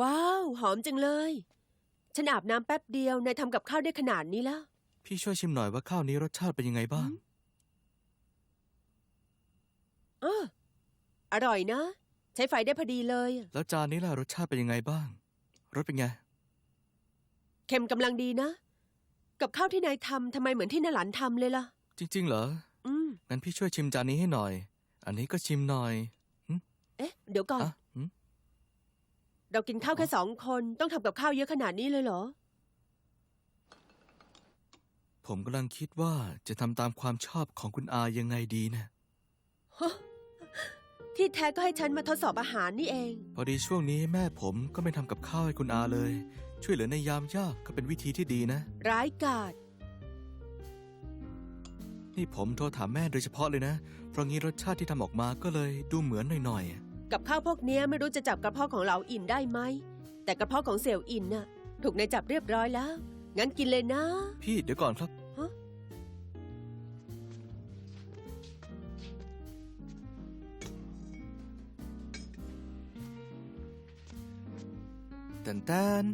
ว้าว หอมจังเลย ฉันอาบน้ำแป๊บเดียวนายทำกับข้าวได้ขนาดนี้แล้ว พี่ช่วยชิมหน่อยว่าข้าวนี้รสชาติเป็นยังไงบ้าง เอออร่อยนะ ใช้ไฟได้พอดีเลย แล้วจานนี้ล่ะรสชาติเป็นยังไงบ้าง รสเป็นไง เค็มกำลังดีนะ กับข้าวที่นายทำทำไมเหมือนที่นาหลันทำเลยล่ะ จริง ๆ เหรอ อืม งั้นพี่ช่วยชิมจานนี้ให้หน่อย อันนี้ก็ชิมหน่อย เอ๊ะ เดี๋ยวก่อนอะหืม เรากินข้าวแค่สองคนต้องทำกับข้าวเยอะขนาดนี้เลยเหรอ ผมกำลังคิดว่าจะทำตามความชอบของคุณอายังไงดีนะ ที่แท้ก็ให้ฉันมาทดสอบอาหารนี่เอง พอดีช่วงนี้แม่ผมก็ไม่ทำกับข้าวให้คุณอาเลย ช่วยเหลือในยามยากก็เป็นวิธีที่ดีนะ ร้ายกาจนี่ผมโทรถามแม่โดยเฉพาะเลยนะ เพราะงี้รสชาติที่ทำออกมาก็เลยดูเหมือนหน่อย กับข้าวพวกเนี้ยไม่รู้จะจับกระเพาะของเหลาอินได้ไหม แต่กระเพาะของเสี่ยวอินน่ะ ถูกนายจับเรียบร้อยแล้ว งั้นกินเลยนะๆพี่เดี๋ยวก่อนครับฮะแต่นแตน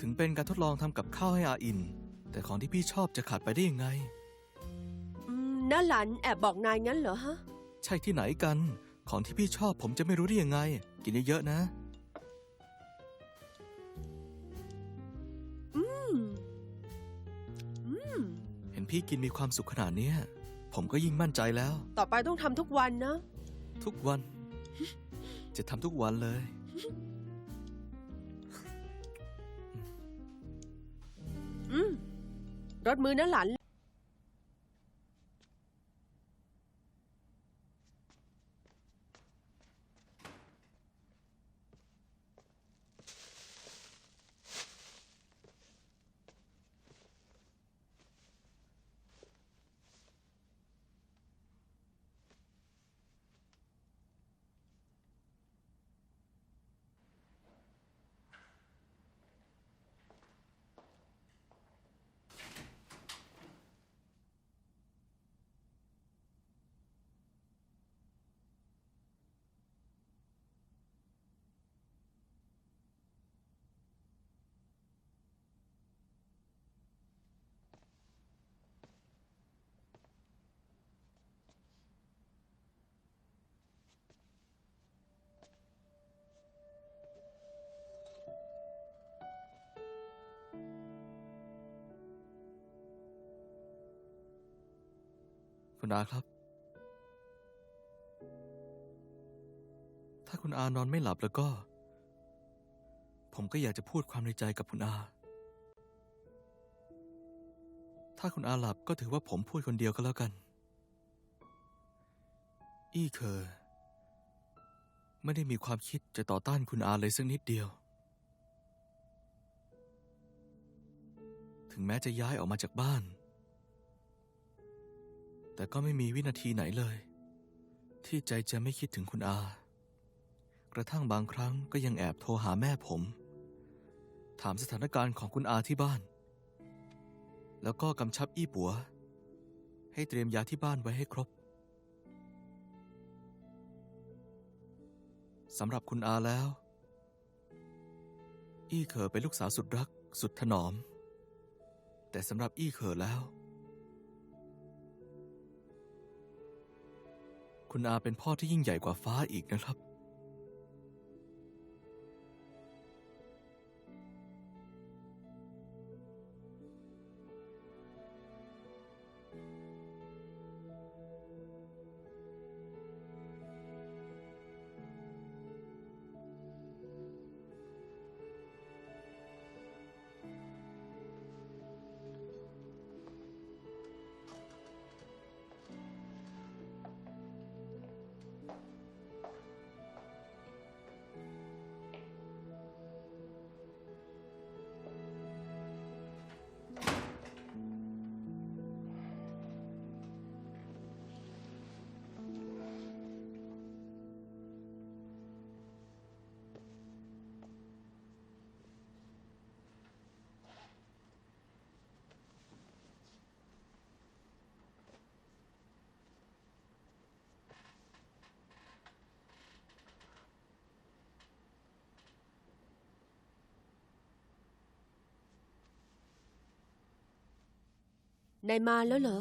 ถึงเป็นการทดลองทำกับข้าวให้อาอิน แต่ของที่พี่ชอบจะขาดไปได้ยังไง อืมน้าหลันแอบบอกนายงั้นเหรอฮะ ใช่ที่ไหนกัน ของที่พี่ชอบผมจะไม่รู้ได้ยังไง กินเยอะๆนะอืมอืมเห็นพี่กินมีความสุขขนาดเนี้ย ผมก็ยิ่งมั่นใจแล้ว ต่อไปต้องทำทุกวันนะ ทุกวัน จะทำทุกวันเลย อืมรถมือน้าหลัน คุณอาครับ ถ้าคุณอานอนไม่หลับแล้วก็ ผมก็อยากจะพูดความในใจกับคุณอา ถ้าคุณอาหลับก็ถือว่าผมพูดคนเดียวก็แล้วกัน อี้เคอไม่ได้มีความคิดจะต่อต้านคุณอาเลยสักนิดเดียว ถึงแม้จะย้ายออกมาจากบ้าน แต่ก็ไม่มีวินาทีไหนเลย ที่ใจจะไม่คิดถึงคุณอา กระทั่งบางครั้งก็ยังแอบโทรหาแม่ผม ถามสถานการณ์ของคุณอาที่บ้าน แล้วก็กำชับอี้ปัว ให้เตรียมยาที่บ้านไว้ให้ครบสำหรับคุณอาแล้ว อี้เขอเป็นลูกสาวสุดรักสุดถนอม แต่สำหรับอี้เขอแล้ว คุณอาเป็นพ่อที่ยิ่งใหญ่กว่าฟ้าอีกนะครับ นายมาแล้วเหรอ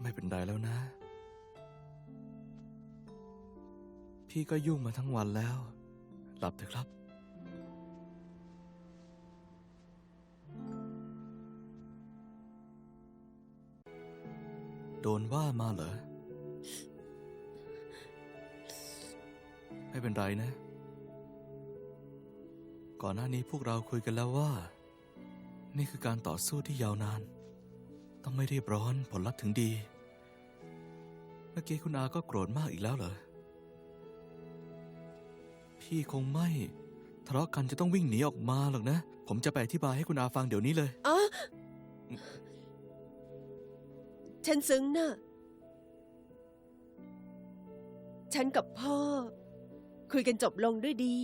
ไม่เป็นไรแล้วนะ พี่ก็ยุ่งมาทั้งวันแล้ว หลับเถอะครับ โดนว่ามาเหรอ ไม่เป็นไรนะ ก่อนหน้านี้พวกเราคุยกันแล้วว่า นี่คือการต่อสู้ที่ยาวนาน ต้องไม่รีบร้อนผลลัพธ์ถึงดี เมื่อกี้คุณอาก็โกรธมากอีกแล้วเหรอ พี่คงไม่ทะเลาะกันจะต้องวิ่งหนีออกมาหรอกนะ ผมจะไปอธิบายให้คุณอาฟังเดี๋ยวนี้เลย อ๋อ ฉันซึ้งนะฉันกับพ่อ คุยกันจบลงด้วยดี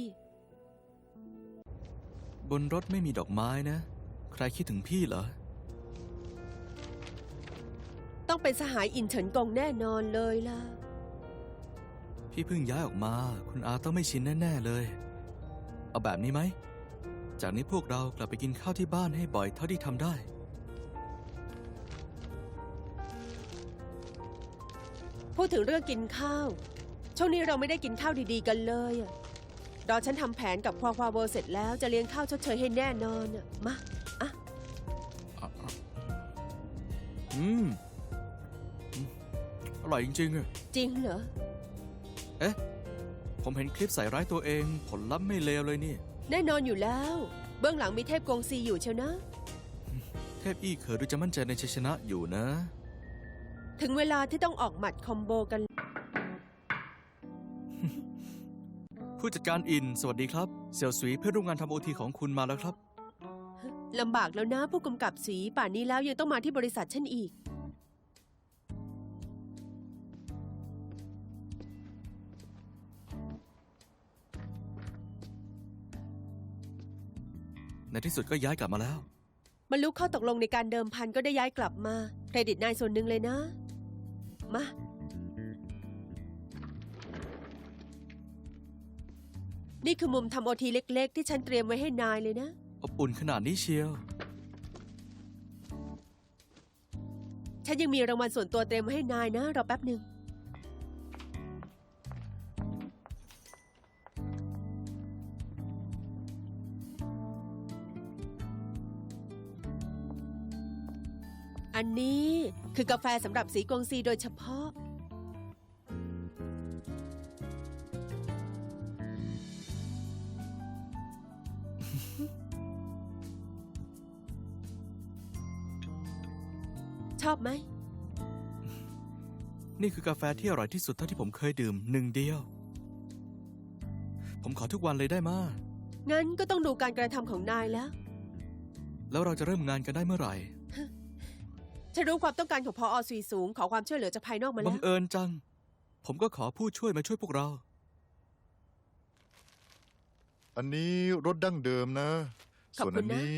บนรถไม่มีดอกไม้นะ ใครคิดถึงพี่เหรอ ต้องเป็นสหายอินเฉินกงแน่นอนเลยล่ะ พี่เพิ่งย้ายออกมา คุณอาต้องไม่ชินแน่ ๆเลย เอาแบบนี้ไหม จากนี้พวกเรากลับไปกินข้าวที่บ้านให้บ่อยเท่าที่ทำได้ พูดถึงเรื่องกินข้าว ช่วงนี้เราไม่ได้กินข้าวดีๆกันเลยอะรอฉันทำแผนกับควาควาเวอร์เสร็จแล้วจะเลี้ยงข้าวชดเชยให้แน่นอนอะมาอืมอืมอร่อยจริงๆอะจริงเหรอผมเห็นคลิปใส่ร้ายตัวเอง ผลลัพธ์ไม่เลวเลยนี่ แน่นอนอยู่แล้ว เบื้องหลังมีเทพกงซีอยู่เชียวนะ เทพอี้เขอดูจะมั่นใจในชัยชนะอยู่นะ ถึงเวลาที่ต้องออกหมัดคอมโบกัน ผู้จัดการอิน สวัสดีครับ เสี่ยวสวีเพื่อนร่วมงานทำโอทีของคุณมาแล้วครับ ลำบากแล้วนะผู้กำกับสีป่านนี้แล้วยังต้องมาที่บริษัทฉันอีก ในที่สุดก็ย้ายกลับมาแล้วบรรลุข้อตกลงในการเดิมพันก็ได้ย้ายกลับมา เครดิตนายส่วนหนึ่งเลยนะ มา นี่คือมุมทำโอทีเล็ก ๆ ที่ฉันเตรียมไว้ให้นายเลยนะ อบอุ่นขนาดนี้เชียว ฉันยังมีรางวัลส่วนตัวเตรียมไว้ให้นายนะ รอแป๊บหนึ่ง อันนี้คือกาแฟสำหรับสีกวงซีโดยเฉพาะ ชอบไหม นี่คือกาแฟที่อร่อยที่สุดเท่าที่ผมเคยดื่มหนึ่งเดียว ผมขอทุกวันเลยได้มางั้นก็ต้องดูการกระทำของนายแล้ว แล้วเราจะเริ่มงานกันได้เมื่อไหร่ ฉันรู้ความต้องการของพออสุยสูง ขอความช่วยเหลือจากภายนอกมาบัแล้งวเอิญจัง ผมก็ขอผู้ช่วยมาช่วยพวกเรา อันนี้รถดั้งเดิมนะ ขอบส่วนคุอัณนนะ นี้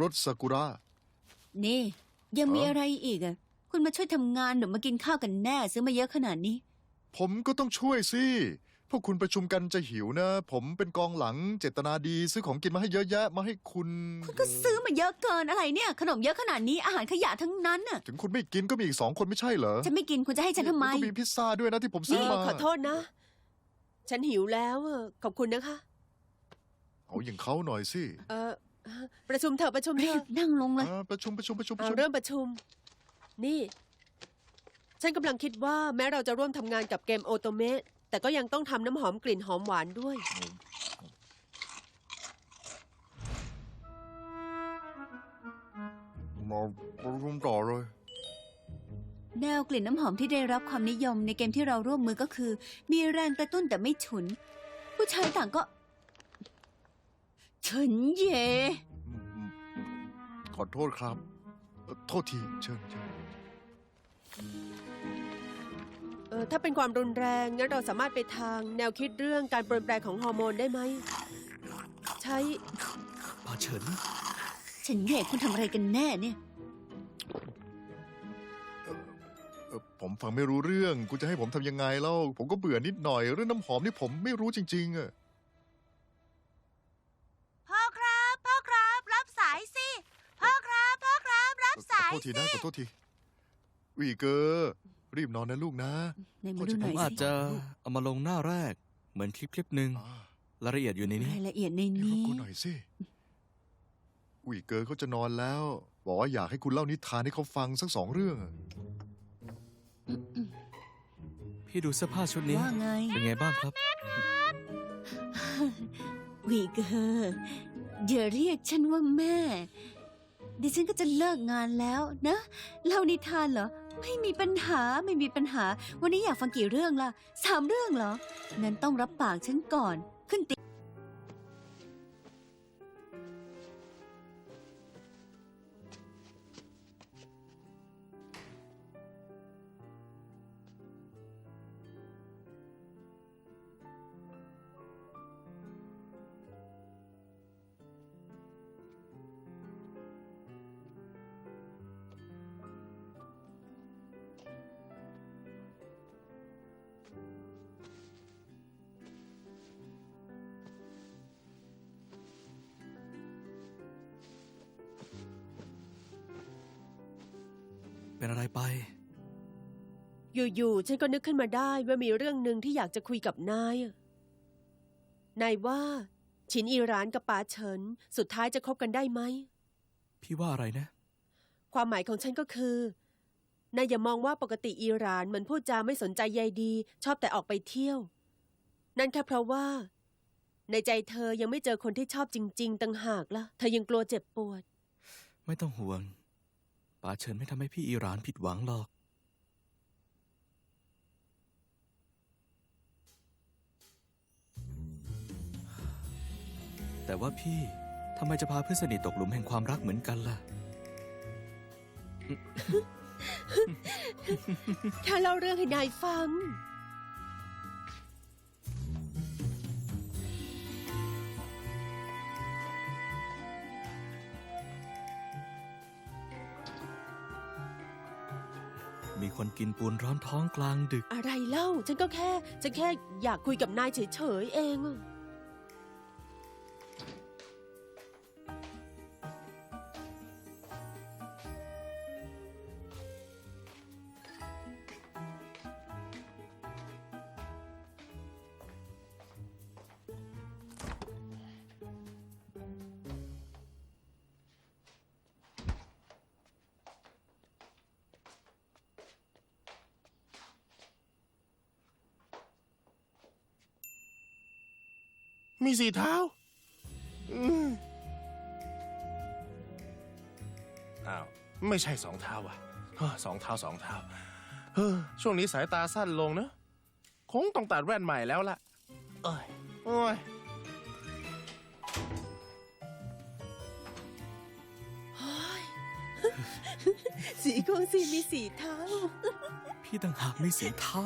รถซากุระ นี่ ยังมีเอ้า อะไรอีกอะ คุณมาช่วยทำงานหรือมากินข้าวกันแน่ ซื้อมาเยอะขนาดนี้ ผมก็ต้องช่วยสิ พวกคุณประชุมกันจะหิวนะ ผมเป็นกองหลังเจตนาดีซื้อของกินมาให้เยอะแยะมาให้คุณ คุณก็ซื้อมาเยอะเกินอะไรเนี่ย ขนมเยอะขนาดนี้อาหารขยะทั้งนั้นน่ะถึงคุณไม่กินก็มีอีกสองคนไม่ใช่เหรอฉันไม่กินคุณจะให้ฉันทำไมแล้วก็มีพิซซ่าด้วยนะที่ผมซื้อนี่มาขอโทษนะ ฉันหิวแล้วอะขอบคุณนะคะ เอาอย่างเขาหน่อยสิเออประชุมเถอะประชุมเถเฮ้ยอะนั่งลงเลยอ่าประชุมประชุมประชุมประเอาชุมเริ่มประชุม นี่ ฉันกำลังคิดว่าแม้เราจะร่วมทำงานกับเกมโอโตเมะ แต่ก็ยังต้องทำน้ำหอมกลิ่นหอมหวานด้วย มาประชุมต่อเลย แนวกลิ่นน้ำหอมที่ได้รับความนิยมในเกมที่เราร่วมมือก็คือ มีแรงกระตุ้นแต่ไม่ฉุน ผู้ชายต่างก็เฉินเย่อืมอืมขอโทษครับเอ่อโทษที เชิญเชิญเออถ้าเป็นความรุนแรงงั้นเราสามารถไปทางแนวคิดเรื่องการเปลี่ยนแปลงของฮอร์โมนได้ไหม ใช้ปาเฉินเฉินเย่คุณทำอะไรกันแน่เนี่ย เอ่อผมฟังไม่รู้เรื่อง คุณจะให้ผมทำยังไงเล่า ผมก็เบื่อนิดหน่อย เรื่องน้ำหอมนี่ผมไม่รู้จริงๆอะพ่อครับ พ่อครับ รับสายสิ พ่อครับ พ่อครับ รับขอสายโทษทีสิ นะขอโทษทีวีเกอร์ รีบนอนนะลูกนะไหนมาดูหผน่อมยอาจสิจะเอามาลงหน้าแรก เหมือนคลิปคลิปหนึ่งอ่ารายละเอียดอยู่ในนี้ รายละเอียดในเดี๋ยวรบนี้ กวนหน่อยสิวีเกอร์เขาจะนอนแล้ว บอกว่าอยากให้คุณเล่านิทานให้เขาฟังสักสองเรื่องอะพี่ดูเสื้อผ้าชุดนี้ ว่าไง เป็นไงบ้างครับ วีเกอร์อย่าเรียกฉันว่าแม่ ดิฉันก็จะเลิกงานแล้วนะ เล่านิทานเหรอ ไม่มีปัญหาไม่มีปัญหา วันนี้อยากฟังกี่เรื่องล่ะสามเรื่องเหรองั้นต้องรับปากฉันก่อนขึ้นเตี เป็นอะไรไป อยู่ๆ ฉันก็นึกขึ้นมาได้ว่ามีเรื่องหนึ่งที่อยากจะคุยกับนายอะนายว่า ชินอีรานกับปาเฉิน สุดท้ายจะคบกันได้ไหม พี่ว่าอะไรนะ ความหมายของฉันก็คือนายอย่ามองว่าปกติอิหร่านมันพูดจาไม่สนใจใยดี ชอบแต่ออกไปเที่ยว นั่นแค่เพราะว่า ในใจเธอยังไม่เจอคนที่ชอบจริง ๆต่างหากล่ะ เธอยังกลัวเจ็บปวด ไม่ต้องห่วง ป๋าเฉินไม่ทำให้พี่อิหรานผิดหวังหรอก แต่ว่าพี่ทำไมจะพาเพื่อนสนิทตกหลุมแห่งความรักเหมือนกันล่ะแค่เล่าเรื่องให้นายฟัง มีคนกินปูนร้อนท้องกลางดึก อะไรเล่า ฉันก็แค่ ฉันแค่อยากคุยกับนายเฉยๆเอง มีสีเท้า อืมอ้าวไม่ใช่สองเท้าว่ะเฮ้อสองเท้าสองเท้าเฮ้อช่วงนี้สายตาสั้นลงเนอะคงต้องตัดแว่นใหม่แล้วล่ะ เอ้ยโอ้ย สีกวงสีมีสีเท้า พี่ต่างหากมีสีเท้า